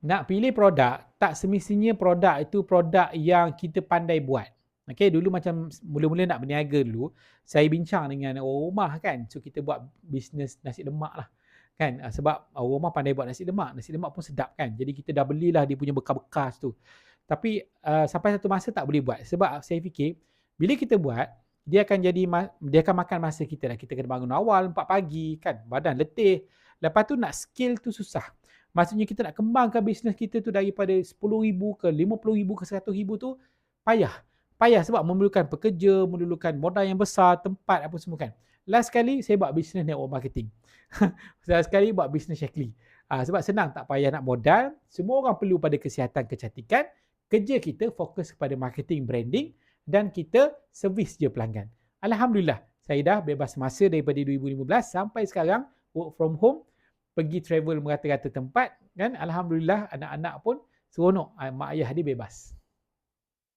nak pilih produk, tak semestinya produk itu produk yang kita pandai buat. Okay, dulu macam mula-mula nak berniaga dulu, saya bincang dengan orang rumah kan. So, kita buat bisnes nasi lemak lah. Kan? Ah, sebab orang rumah pandai buat nasi lemak. Nasi lemak pun sedap kan. Jadi, kita dah belilah dia punya bekas-bekas tu. Tapi, uh, sampai satu masa tak boleh buat. Sebab saya fikir, bila kita buat, dia akan jadi dia akan makan masa kita lah. Kita kena bangun awal 4 pagi kan. Badan letih. Lepas tu nak skill tu susah. Maksudnya kita nak kembangkan bisnes kita tu daripada RM10,000 ke RM50,000 ke RM100,000 tu payah. Payah sebab memerlukan pekerja, memerlukan modal yang besar, tempat apa semua kan. Last sekali saya buat bisnes network marketing. Last sekali buat bisnes Shakely. Ha, sebab senang tak payah nak modal. Semua orang perlu pada kesihatan kecantikan. Kerja kita fokus kepada marketing branding dan kita servis je pelanggan. Alhamdulillah saya dah bebas masa daripada 2015 sampai sekarang work from home pergi travel merata-rata tempat kan? Alhamdulillah anak-anak pun seronok. Ah, mak ayah dia bebas